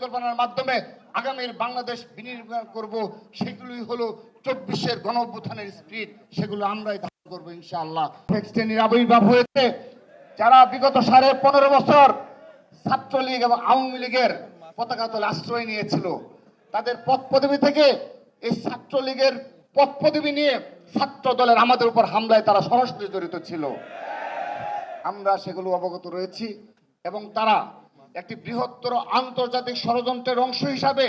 পরিকল্পনার মাধ্যমে আগামীর বাংলাদেশ বিনির্মাণ করব সেগুলি হলো চব্বিশের গণ স্পিরিট সেগুলো আমরাই ধারণ করব ইনশাআল্লাহ। শ্রেণির আবির্ভাব হয়েছে, যারা বিগত সাড়ে পনেরো বছর ছাত্রলীগ এবং আওয়ামী লীগের পতাকা তলে আশ্রয় নিয়েছিল। তাদের পদ পদবি থেকে এই ছাত্রলীগের পদ পদবি নিয়ে ছাত্র দলের আমাদের উপর হামলায় তারা সরাসরি জড়িত ছিল। আমরা সেগুলো অবগত রয়েছি এবং তারা একটি বৃহত্তর আন্তর্জাতিক ষড়যন্ত্রের অংশ হিসাবে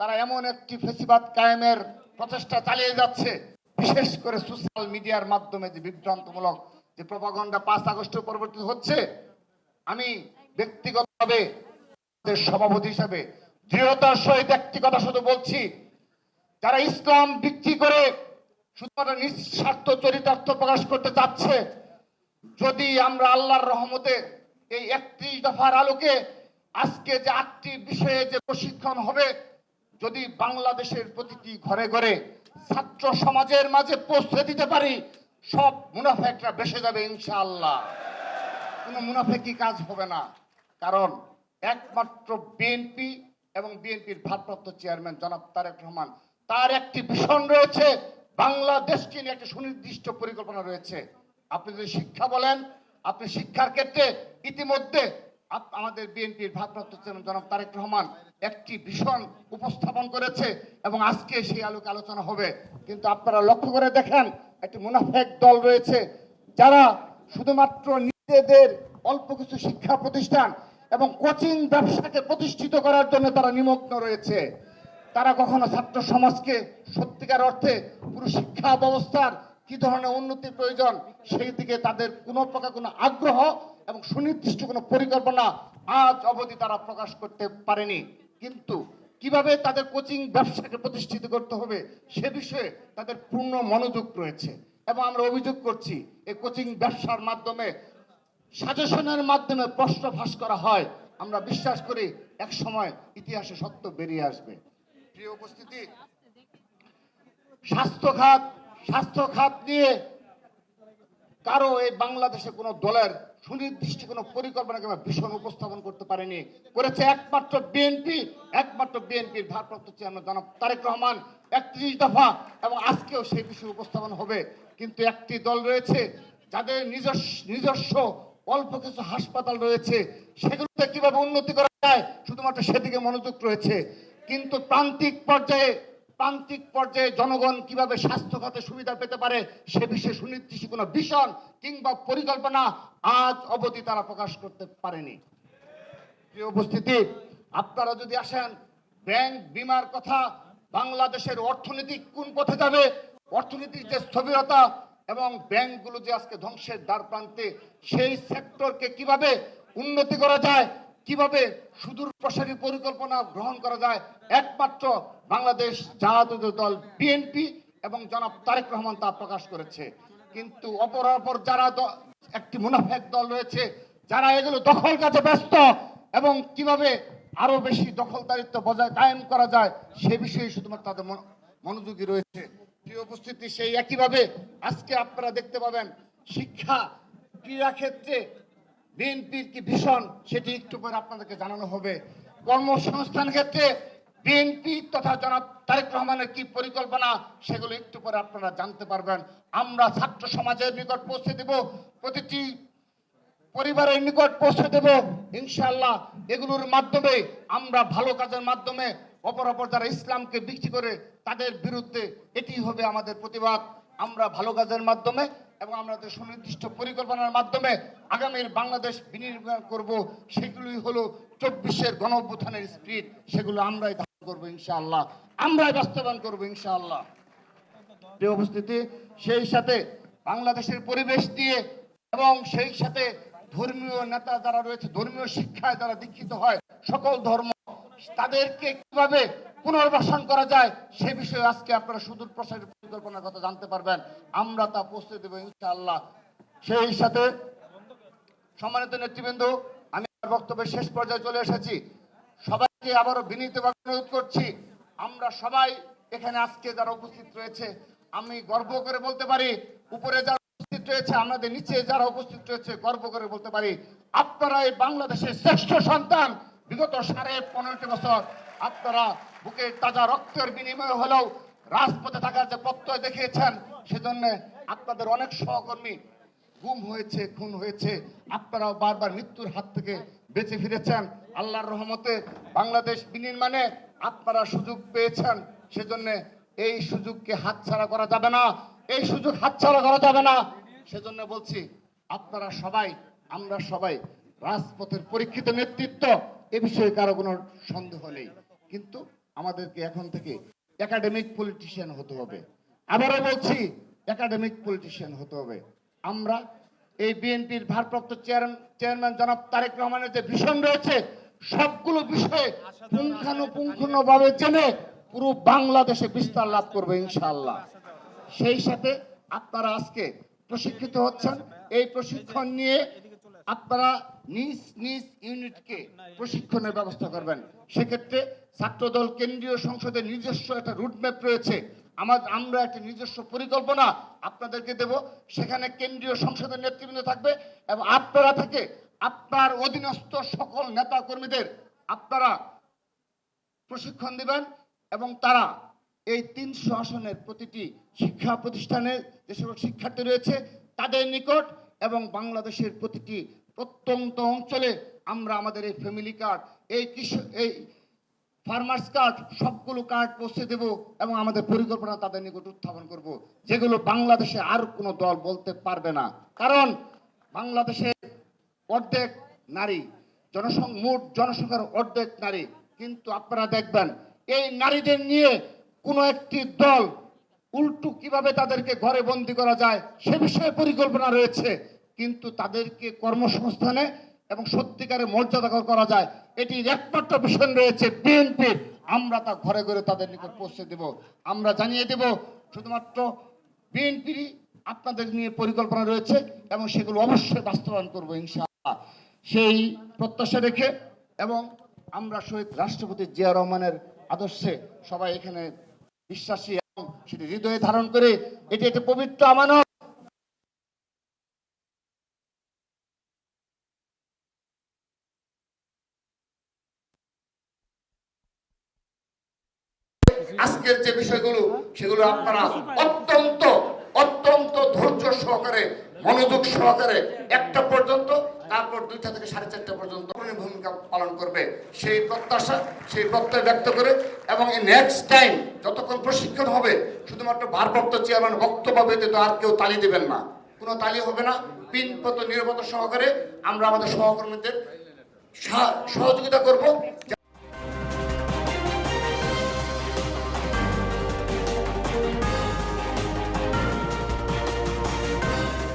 তারা এমন একটি ফেসিবাদ কায়েমের প্রচেষ্টা চালিয়ে যাচ্ছে। বিশেষ করে সোশ্যাল মিডিয়ার মাধ্যমে যে বিভ্রান্তমূলক যে প্রপাগন্ডা পাঁচ আগস্টের পরবর্তী হচ্ছে, আমি ব্যক্তিগতভাবে সভাপতি হিসাবে দৃঢ়তার সহিত একটি কথা শুধু বলছি, যারা ইসলাম বিক্রি করে শুধুমাত্র নিঃস্বার্থ চরিতার্থ প্রকাশ করতে চাচ্ছে, যদি আমরা আল্লাহর রহমতে এই একত্রিশ দফার আলোকে আজকে যে আটটি বিষয়ে যে প্রশিক্ষণ হবে, যদি বাংলাদেশের প্রতিটি ঘরে ঘরে ছাত্র সমাজের মাঝে পৌঁছে দিতে পারি, সব মুনাফেকরা বেসে যাবে ইনশাআল্লাহ। কোনো মুনাফেকি কাজ হবে না। কারণ একমাত্র বিএনপি এবং বিএনপির ভারপ্রাপ্ত চেয়ারম্যান জনাব তারেক রহমান, তার একটি ভীষণ রয়েছে বাংলাদেশকে নিয়ে একটা সুনির্দিষ্ট পরিকল্পনা রয়েছে। আপনি যদি শিক্ষা বলেন, আপনি শিক্ষার ক্ষেত্রে ইতিমধ্যে আমাদের বিএনপির ভারপ্রাপ্ত চেয়ারম্যান জনাব তারেক রহমান একটি ভীষণ উপস্থাপন করেছে এবং আজকে সেই আলোকে আলোচনা হবে। কিন্তু আপনারা লক্ষ্য করে দেখেন, একটি মুনাফেক দল রয়েছে যারা শুধুমাত্র নিজেদের অল্প কিছু শিক্ষা প্রতিষ্ঠান এবং কোচিং ব্যবসাকে প্রতিষ্ঠিত করার জন্য তারা নিমগ্ন রয়েছে। তারা কখনো ছাত্র সমাজকে সত্যিকার অর্থে পুরো শিক্ষা ব্যবস্থার কি ধরনের উন্নতির প্রয়োজন সেই দিকে তাদের কোনো প্রকার কোনো আগ্রহ এবং সুনির্দিষ্ট কোনো পরিকল্পনা আজ অবধি তারা প্রকাশ করতে পারেনি। কিন্তু কীভাবে তাদের কোচিং ব্যবসাকে প্রতিষ্ঠিত করতে হবে সে বিষয়ে তাদের পূর্ণ মনোযোগ রয়েছে। এবং আমরা অভিযোগ করছি এই কোচিং ব্যবসার মাধ্যমে সাজেশনের মাধ্যমে প্রশ্ন ফাঁস করা হয়। আমরা বিশ্বাস করি এক সময় ইতিহাসে সত্য বেরিয়ে আসবে। প্রিয় উপস্থিতি স্বাস্থ্য খাত স্বাস্থ্য খাত নিয়ে কারও এই বাংলাদেশে কোনো দলের সুনির্দিষ্ট কোনো পরিকল্পনা কিংবা ভীষণ উপস্থাপন করতে পারেনি। করেছে একমাত্র বিএনপি, একমাত্র বিএনপির ভারপ্রাপ্ত চেয়ারম্যান জনাব তারেক রহমান। একত্রিশ দফা এবং আজকেও সেই বিষয়ে উপস্থাপন হবে। কিন্তু একটি দল রয়েছে যাদের নিজস্ব নিজস্ব অল্প কিছু হাসপাতাল রয়েছে। সেগুলোতে কীভাবে উন্নতি করা যায়? শুধুমাত্র সেদিকে মনোযোগ রয়েছে। কিন্তু প্রান্তিক পর্যায়ে প্রান্তিক পর্যায়ে জনগণ কীভাবে স্বাস্থ্য খাতে সুবিধা পেতে পারে, সে বিষয়ে সুনির্দিষ্ট কোনো ভীষণ কিংবা পরিকল্পনা আজ অবধি তারা প্রকাশ করতে পারেনি। প্রিয় উপস্থিতি, আপনারা যদি আসেন, ব্যাংক বিমার কথা, বাংলাদেশের অর্থনীতি কোন পথে যাবে, অর্থনীতির যে স্থবিরতা এবং ব্যাংকগুলো যে আজকে ধ্বংসের দ্বার প্রান্তে, সেই সেক্টরকে কীভাবে উন্নতি করা যায় কীভাবে সুদূর প্রসারী পরিকল্পনা গ্রহণ করা যায়? একমাত্র বাংলাদেশ জাতীয় দল বিএনপি এবং জনাব তারেক রহমান তা প্রকাশ করেছে। কিন্তু অপর অপর যারা একটি মুনাফেক দল রয়েছে, যারা এগুলো দখল কাজে ব্যস্ত এবং কীভাবে আরও বেশি দখলদারিত্ব বজায় কায়েম করা যায়, সে বিষয়ে শুধুমাত্র তাদের মন- মনোযোগী রয়েছে। প্রিয় উপস্থিতি সেই একইভাবে আজকে আপনারা দেখতে পাবেন শিক্ষা ক্রীড়া ক্ষেত্রে বিএনপির কি ভীষণ, সেটি একটু পরে আপনাদেরকে জানানো হবে। কর্মসংস্থান ক্ষেত্রে বিএনপি তথা জনাব তারেক রহমানের কি পরিকল্পনা, সেগুলো একটু পরে আপনারা জানতে পারবেন। আমরা ছাত্র সমাজের নিকট পৌঁছে দেব, প্রতিটি পরিবারের নিকট পৌঁছে দেব। ইনশাল্লাহ এগুলোর মাধ্যমে আমরা ভালো কাজের মাধ্যমে অপর অপর যারা ইসলামকে বিক্রি করে, তাদের বিরুদ্ধে এটি হবে আমাদের প্রতিবাদ। আমরা ভালো কাজের মাধ্যমে এবং আমাদের সুনির্দিষ্ট পরিকল্পনার মাধ্যমে আগামীর বাংলাদেশ বিনির্মাণ করব সেগুলি হলো চব্বিশের গণ স্পিরিট সেগুলো আমরাই ধারণ করব ইনশাআল্লাহ। আমরাই বাস্তবায়ন করব ইনশাআল্লাহ। প্রিয় উপস্থিতি, সেই সাথে বাংলাদেশের পরিবেশ দিয়ে এবং সেই সাথে ধর্মীয় নেতা যারা রয়েছে, ধর্মীয় শিক্ষায় যারা দীক্ষিত হয়, সকল ধর্ম, তাদেরকে কীভাবে পুনর্বাসন করা যায়, সে বিষয়ে আজকে আপনারা সুদূর প্রসারের পরিকল্পনার কথা জানতে পারবেন। আমরা তা পৌঁছে দেবো ইনশাআল্লাহ। সেই সাথে সম্মানিত নেতৃবৃন্দ, আমি বক্তব্যের শেষ পর্যায়ে চলে এসেছি। সবাইকে আবারও বিনীতভাবে অনুরোধ করছি, আমরা সবাই এখানে আজকে যারা উপস্থিত রয়েছে, আমি গর্ব করে বলতে পারি, উপরে যারা উপস্থিত রয়েছে, আমাদের নিচে যারা উপস্থিত রয়েছে, গর্ব করে বলতে পারি, আপনারা এই বাংলাদেশের শ্রেষ্ঠ সন্তান বিগত সাড়ে পনেরোটি বছর, আপনারা বুকের তাজা রক্তের বিনিময়ে হলেও রাজপথে থাকার যে প্রত্যয় দেখিয়েছেন, সেজন্য আপনাদের অনেক সহকর্মী গুম হয়েছে, খুন হয়েছে। আপনারাও বারবার মৃত্যুর হাত থেকে বেঁচে ফিরেছেন। আল্লাহর রহমতে বাংলাদেশ বিনির্মাণে আপনারা সুযোগ পেয়েছেন। সেজন্য এই সুযোগকে হাতছাড়া করা যাবে না। এই সুযোগ হাতছাড়া করা যাবে না। সেজন্য বলছি, আপনারা সবাই, আমরা সবাই রাজপথের পরীক্ষিত নেতৃত্ব, এ বিষয়ে কারও কোনো সন্দেহ নেই। কিন্তু আমাদেরকে এখন থেকে একাডেমিক পলিটিশিয়ান হতে হবে। আবারও বলছি একাডেমিক পলিটিশিয়ান হতে হবে। আমরা এই বিএনপির ভারপ্রাপ্ত চেয়ার- চেয়ারম্যান জনাব তারেক রহমানের যে ভীষণ রয়েছে, সবগুলো বিষয়ে পুঙ্খানুপুঙ্খানুভাবে জেনে পুরো বাংলাদেশে বিস্তার লাভ করবে ইনশাআল্লাহ। সেই সাথে আপনারা আজকে প্রশিক্ষিত হচ্ছেন। এই প্রশিক্ষণ নিয়ে আপনারা নিজ নিজ ইউনিটকে প্রশিক্ষণের ব্যবস্থা করবেন। সেক্ষেত্রে ছাত্রদল কেন্দ্রীয় সংসদের নিজস্ব একটা রুটম্যাপ রয়েছে। আমার, আমরা একটা নিজস্ব পরিকল্পনা আপনাদেরকে দেব। সেখানে কেন্দ্রীয় সংসদের নেতৃবৃন্দ থাকবে এবং আপনারা থেকে আপনার অধীনস্থ সকল নেতা কর্মীদের আপনারা প্রশিক্ষণ দিবেন এবং তারা এই তিনশো আসনের প্রতিটি শিক্ষা প্রতিষ্ঠানে যে সকল শিক্ষার্থী রয়েছে, তাদের নিকট এবং বাংলাদেশের প্রতিটি প্রত্যন্ত অঞ্চলে আমরা আমাদের এই ফ্যামিলি কার্ড এই কৃষক এই ফার্মার্স কার্ড সবগুলো কার্ড পৌঁছে দেব এবং আমাদের পরিকল্পনা তাদের নিকট উত্থাপন করব, যেগুলো বাংলাদেশে আর কোনো দল বলতে পারবে না। কারণ বাংলাদেশে অর্ধেক নারী, জনসং, মোট জনসংখ্যার অর্ধেক নারী। কিন্তু আপনারা দেখবেন, এই নারীদের নিয়ে কোনো একটি দল উল্টু কীভাবে তাদেরকে ঘরে বন্দি করা যায়, সে বিষয়ে পরিকল্পনা রয়েছে। কিন্তু তাদেরকে কর্মসংস্থানে এবং সত্যিকারের মর্যাদাকর করা যায়, এটির একমাত্র বিষয় রয়েছে বিএনপির আমরা তা ঘরে ঘরে তাদের নিকট পৌঁছে দেব। আমরা জানিয়ে দেব, শুধুমাত্র বিএনপিরই আপনাদের নিয়ে পরিকল্পনা রয়েছে এবং সেগুলো অবশ্যই বাস্তবায়ন করব, ইনশাআল্লাহ। সেই প্রত্যাশা রেখে এবং আমরা শহীদ রাষ্ট্রপতি জিয়া রহমানের আদর্শে সবাই এখানে বিশ্বাসী সেটি হৃদয়ে ধারণ করে এটি একটি পবিত্র আমানত। আজকের যে বিষয়গুলো, সেগুলো আপনারা অত্যন্ত অত্যন্ত ধৈর্য সহকারে, মনোযোগ সহকারে একটা পর্যন্ত তারপর দুইটা থেকে সাড়ে চারটা পর্যন্ত ভূমিকা পালন করবে। সেই প্রত্যাশা, সেই প্রত্যয় ব্যক্ত করে এবং এই নেক্সট টাইম যতক্ষণ প্রশিক্ষণ হবে, শুধুমাত্র ভারপ্রাপ্ত চেয়ারম্যান বক্তব্য ব্যতীত আর কেউ তালি দেবেন না। কোনো তালি হবে না। পিনপত নিরাপত্তা সহকারে আমরা আমাদের সহকর্মীদের সহযোগিতা করব।